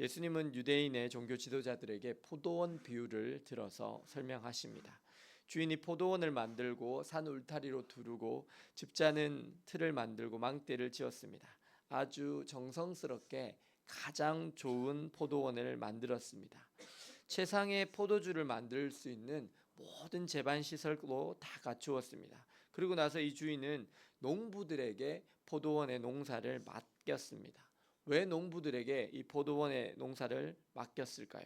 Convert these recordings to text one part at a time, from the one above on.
예수님은 유대인의 종교 지도자들에게 포도원 비유를 들어서 설명하십니다. 주인이 포도원을 만들고 산 울타리로 두르고 집자는 틀을 만들고 망대를 지었습니다. 아주 정성스럽게 가장 좋은 포도원을 만들었습니다. 최상의 포도주를 만들 수 있는 모든 제반 시설로 다 갖추었습니다. 그리고 나서 이 주인은 농부들에게 포도원의 농사를 맡겼습니다. 왜 농부들에게 이 포도원의 농사를 맡겼을까요?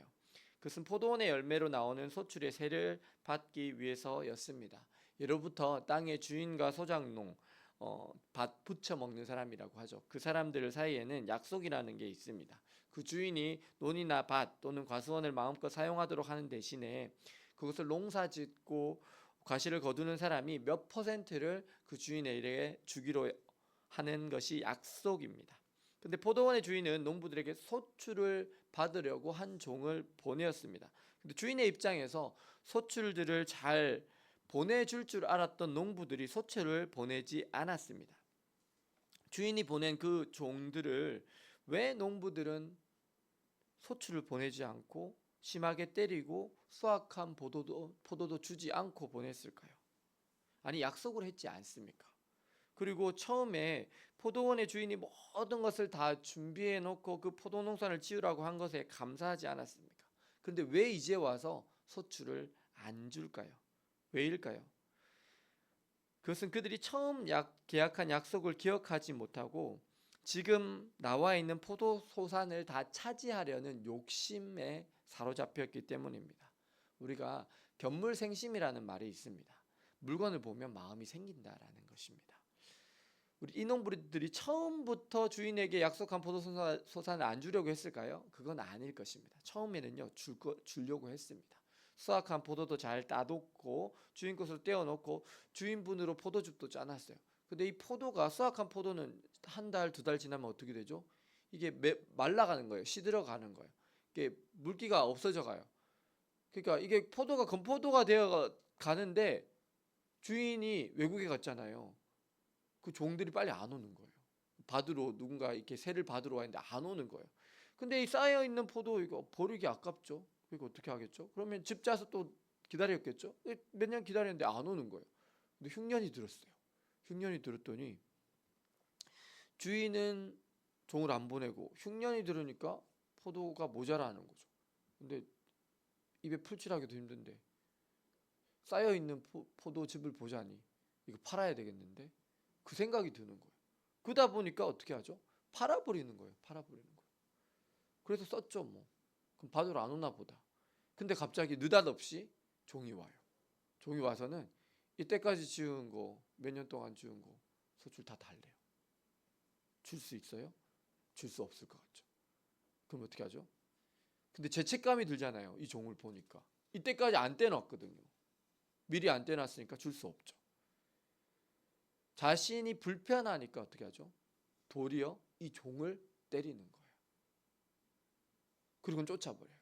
그것은 포도원의 열매로 나오는 소출의 세를 받기 위해서였습니다. 예로부터 땅의 주인과 소작농, 어, 밭 부쳐 먹는 사람이라고 하죠. 그 사람들 사이에는 약속이라는 게 있습니다. 그 주인이 논이나 밭 또는 과수원을 마음껏 사용하도록 하는 대신에 그것을 농사 짓고 과실을 거두는 사람이 몇 퍼센트를 그 주인에게 주기로 하는 것이 약속입니다. 근데 포도원의 주인은 농부들에게 소출을 받으려고 한 종을 보내었습니다. 근데 주인의 입장에서 소출들을 잘 보내줄 줄 알았던 농부들이 소출을 보내지 않았습니다. 주인이 보낸 그 종들을 왜 농부들은 소출을 보내지 않고 심하게 때리고 수확한 포도도, 포도도 주지 않고 보냈을까요? 아니 약속을 했지 않습니까? 그리고 처음에 포도원의 주인이 모든 것을 다 준비해 놓고 그 포도 농사를 지으라고 한 것에 감사하지 않았습니까? 그런데 왜 이제 와서 소출을 안 줄까요? 왜일까요? 그것은 그들이 처음 약, 계약한 약속을 기억하지 못하고 지금 나와 있는 포도 소산을 다 차지하려는 욕심에 사로잡혔기 때문입니다. 우리가 견물생심이라는 말이 있습니다. 물건을 보면 마음이 생긴다라는 것입니다. 우리 이농부들이 처음부터 주인에게 약속한 포도 소산을 안 주려고 했을까요? 그건 아닐 것입니다. 처음에는요 줄 거, 주려고 했습니다. 수확한 포도도 잘 따놓고 주인 것으로 떼어놓고 주인분으로 포도즙도 짜놨어요. 근데 이 포도가 수확한 포도는 한 달, 두 달 지나면 어떻게 되죠? 이게 말라가는 거예요. 시들어가는 거예요. 이게 물기가 없어져 가요. 그러니까 이게 포도가 건포도가 되어 가는데 주인이 외국에 갔잖아요. 그 종들이 빨리 안 오는 거예요. 받으러 누군가 이렇게 새를 받으러 왔는데 안 오는 거예요. 근데 이 쌓여 있는 포도 이거 버리기 아깝죠. 그러니까 어떻게 하겠죠? 그러면 집 짜서 또 기다렸겠죠? 몇 년 기다렸는데 안 오는 거예요. 근데 흉년이 들었어요. 흉년이 들었더니 주인은 종을 안 보내고 흉년이 들으니까 포도가 모자라는 거죠. 근데 입에 풀칠하기도 힘든데 쌓여 있는 포도즙을 보자니 이거 팔아야 되겠는데 그 생각이 드는 거예요. 그러다 보니까 어떻게 하죠? 팔아버리는 거예요. 팔아버리는 거예요. 그래서 썼죠 뭐. 그럼 받으러 안 오나 보다. 근데 갑자기 느닷없이 종이 와요. 종이 와서는 이때까지 지은 거, 몇 년 동안 지은 거 소출 다 달래요. 줄 수 있어요? 줄 수 없을 것 같죠. 그럼 어떻게 하죠? 근데 죄책감이 들잖아요. 이 종을 보니까. 이때까지 안 떼놨거든요. 미리 안 떼놨으니까 줄 수 없죠. 자신이 불편하니까 어떻게 하죠? 도리어 이 종을 때리는 거예요. 그리고 쫓아버려요.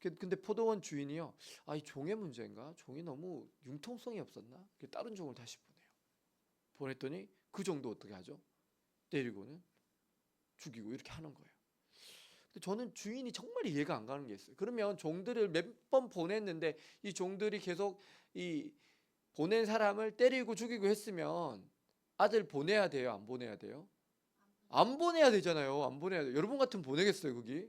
그, 근데 포도원 주인이요. 아, 이 종의 문제인가? 종이 너무 융통성이 없었나? 다른 종을 다시 보내요. 보냈더니 그 종도 어떻게 하죠? 때리고는 죽이고 이렇게 하는 거예요. 근데 저는 주인이 정말 이해가 안 가는 게 있어요. 그러면 종들을 몇 번 보냈는데 이 종들이 계속 이 보낸 사람을 때리고 죽이고 했으면 아들 보내야 돼요? 안 보내야 돼요? 안 보내야 되잖아요. 안 보내야 돼요. 여러분 같으면 보내겠어요, 거기?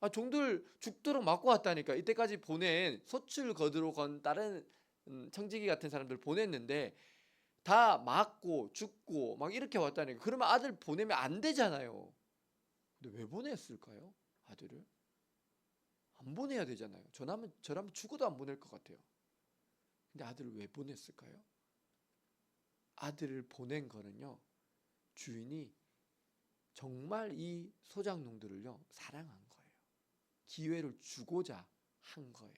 아, 종들 죽도록 맞고 왔다니까. 이때까지 보낸 소출 거두러 건 다른 음, 청지기 같은 사람들 보냈는데 다 맞고 죽고 막 이렇게 왔다니까. 그러면 아들 보내면 안 되잖아요. 근데 왜 보냈을까요? 아들을? 안 보내야 되잖아요. 저라면 저라면 죽어도 안 보낼 것 같아요. 근데 아들을 왜 보냈을까요? 아들을 보낸 거는요. 주인이 정말 이 소작농들을요 사랑한 거예요. 기회를 주고자 한 거예요.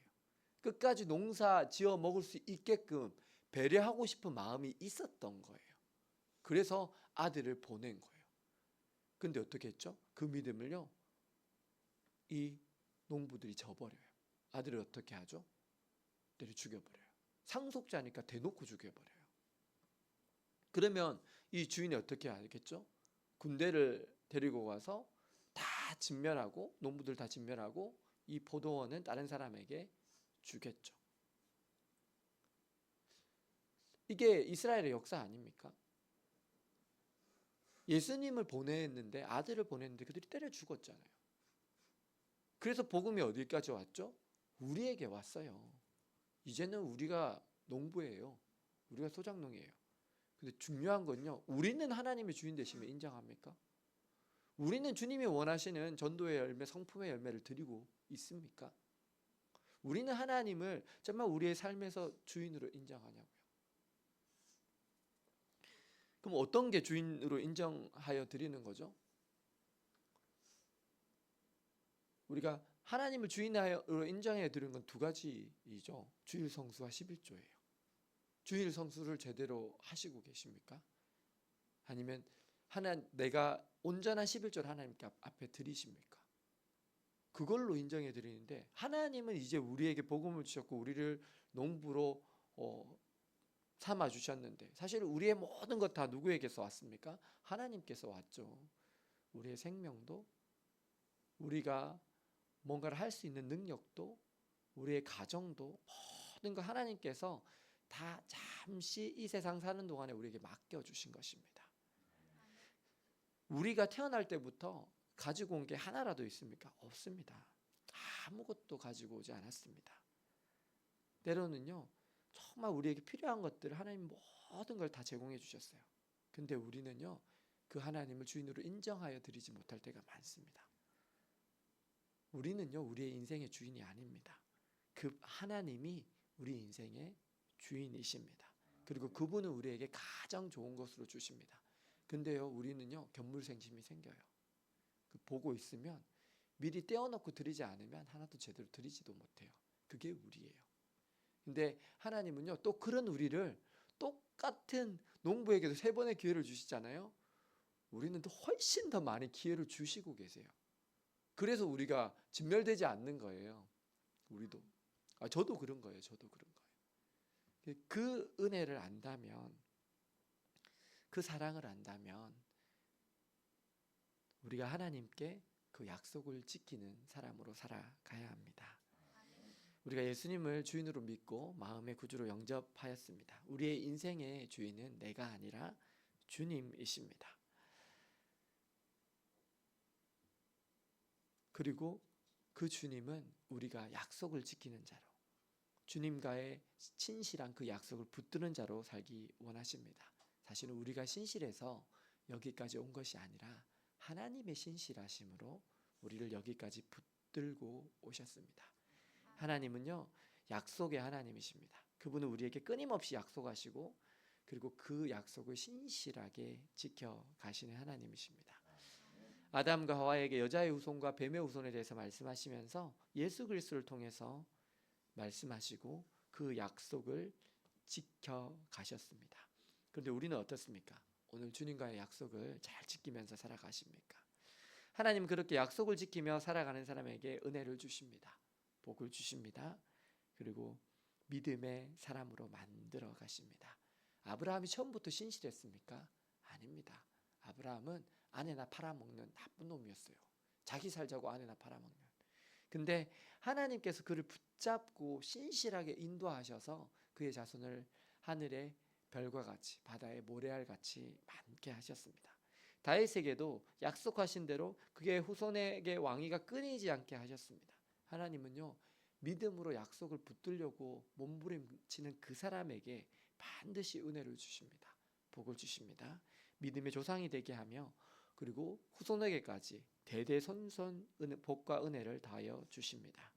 끝까지 농사 지어 먹을 수 있게끔 배려하고 싶은 마음이 있었던 거예요. 그래서 아들을 보낸 거예요. 근데 어떻게 했죠? 그 믿음을요. 이 농부들이 저버려요. 아들을 어떻게 하죠? 때려 죽여버려요. 상속자니까 대놓고 죽여버려요. 그러면 이 주인이 어떻게 하겠죠? 군대를 데리고 가서 다다 진멸하고 농부들 다 진멸하고 이 포도원은 다른 사람에게 주겠죠. 이게 이스라엘의 역사 아닙니까? 예수님을 보냈는데 아들을 보냈는데 그들이 때려 죽었잖아요. 그래서 복음이 어디까지 왔죠? 우리에게 왔어요. 이제는 우리가 농부예요. 우리가 소작농이에요. 근데 중요한 건요. 우리는 하나님의 주인 되심을 인정합니까? 우리는 주님이 원하시는 전도의 열매, 성품의 열매를 드리고 있습니까? 우리는 하나님을 정말 우리의 삶에서 주인으로 인정하냐고요. 그럼 어떤 게 주인으로 인정하여 드리는 거죠? 우리가 하나님을 주인으로 인정해 드리는 건 두 가지이죠. 주일 성수와 11조예요. 주일 성수를 제대로 하시고 계십니까? 아니면 하나 내가 온전한 11조를 하나님께 앞- 앞에 드리십니까? 그걸로 인정해 드리는데 하나님은 이제 우리에게 복음을 주셨고 우리를 농부로 어, 삼아 주셨는데 사실 우리의 모든 것 다 누구에게서 왔습니까? 하나님께서 왔죠. 우리의 생명도 우리가 뭔가를 할 수 있는 능력도 우리의 가정도 모든 거 하나님께서 다 잠시 이 세상 사는 동안에 우리에게 맡겨 주신 것입니다. 우리가 태어날 때부터 가지고 온 게 하나라도 있습니까? 없습니다. 아무것도 가지고 오지 않았습니다. 때로는요, 정말 우리에게 필요한 것들을 하나님 모든 걸 다 제공해 주셨어요. 근데 우리는요, 그 하나님을 주인으로 인정하여 드리지 못할 때가 많습니다. 우리는요, 우리의 인생의 주인이 아닙니다. 그 하나님이 우리 인생의 주인이십니다. 그리고 그분은 우리에게 가장 좋은 것으로 주십니다. 근데요, 우리는요, 견물생심이 생겨요. 그 보고 있으면 미리 떼어놓고 드리지 않으면 하나도 제대로 드리지도 못해요. 그게 우리예요. 근데 하나님은요, 또 그런 우리를 똑같은 농부에게도 세 번의 기회를 주시잖아요. 우리는 또 훨씬 더 많이 기회를 주시고 계세요. 그래서 우리가 진멸되지 않는 거예요. 우리도. 아, 저도 그런 거예요. 저도 그런 거예요. 그 은혜를 안다면, 그 사랑을 안다면, 우리가 하나님께 그 약속을 지키는 사람으로 살아가야 합니다. 우리가 예수님을 주인으로 믿고 마음의 구주로 영접하였습니다. 우리의 인생의 주인은 내가 아니라 주님이십니다. 그리고 그 주님은 우리가 약속을 지키는 자로 주님과의 친실한 그 약속을 붙드는 자로 살기 원하십니다. 사실은 우리가 신실해서 여기까지 온 것이 아니라 하나님의 신실하심으로 우리를 여기까지 붙들고 오셨습니다. 하나님은요, 약속의 하나님이십니다. 그분은 우리에게 끊임없이 약속하시고, 그리고 그 약속을 신실하게 지켜 가시는 하나님이십니다. 아담과 하와에게 여자의 후손과 뱀의 후손에 대해서 말씀하시면서 예수 그리스도를 통해서 말씀하시고 그 약속을 지켜 가셨습니다. 그런데 우리는 어떻습니까? 오늘 주님과의 약속을 잘 지키면서 살아가십니까? 하나님 그렇게 약속을 지키며 살아가는 사람에게 은혜를 주십니다. 복을 주십니다. 그리고 믿음의 사람으로 만들어 가십니다. 아브라함이 처음부터 신실했습니까? 아닙니다. 아브라함은 아내나 팔아먹는 나쁜 놈이었어요. 자기 살자고 아내나 팔아먹는. 근데 하나님께서 그를 붙잡고 신실하게 인도하셔서 그의 자손을 하늘의 별과 같이 바다의 모래알 같이 많게 하셨습니다. 다윗에게도 약속하신 대로 그의 후손에게 왕위가 끊이지 않게 하셨습니다. 하나님은요 믿음으로 약속을 붙들려고 몸부림치는 그 사람에게 반드시 은혜를 주십니다. 복을 주십니다. 믿음의 조상이 되게 하며 그리고 후손에게까지 대대손손 복과 은혜를 다하여 주십니다.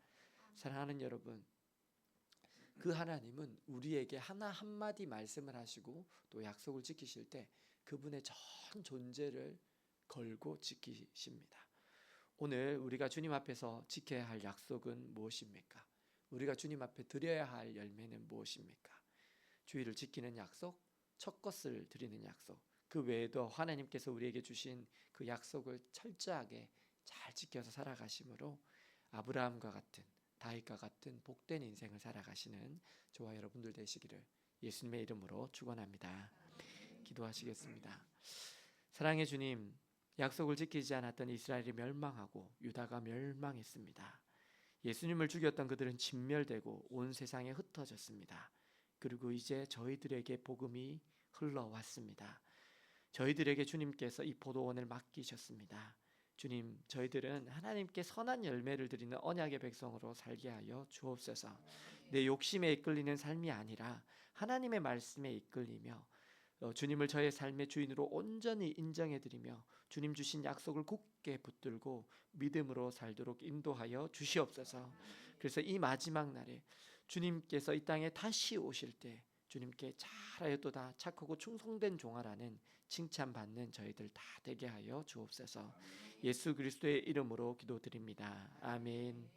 사랑하는 여러분, 그 하나님은 우리에게 하나 한마디 말씀을 하시고 또 약속을 지키실 때 그분의 전 존재를 걸고 지키십니다. 오늘 우리가 주님 앞에서 지켜야 할 약속은 무엇입니까? 우리가 주님 앞에 드려야 할 열매는 무엇입니까? 주의를 지키는 약속, 첫 것을 드리는 약속, 그 외에도 하나님께서 우리에게 주신 그 약속을 철저하게 잘 지켜서 살아가심으로 아브라함과 같은 다윗과 같은 복된 인생을 살아가시는 저와 여러분들 되시기를 예수님의 이름으로 축원합니다. 기도하시겠습니다. 사랑의 주님, 약속을 지키지 않았던 이스라엘이 멸망하고 유다가 멸망했습니다. 예수님을 죽였던 그들은 진멸되고 온 세상에 흩어졌습니다. 그리고 이제 저희들에게 복음이 흘러왔습니다. 저희들에게 주님께서 이 포도원을 맡기셨습니다. 주님, 저희들은 하나님께 선한 열매를 드리는 언약의 백성으로 살게 하여 주옵소서. 내 욕심에 이끌리는 삶이 아니라 하나님의 말씀에 이끌리며 어, 주님을 저의 삶의 주인으로 온전히 인정해 드리며 주님 주신 약속을 굳게 붙들고 믿음으로 살도록 인도하여 주시옵소서. 그래서 이 마지막 날에 주님께서 이 땅에 다시 오실 때 주님께 잘하였도다 착하고 충성된 종아라는 칭찬받는 저희들 다 되게 하여 주옵소서. 예수 그리스도의 이름으로 기도드립니다. 아멘.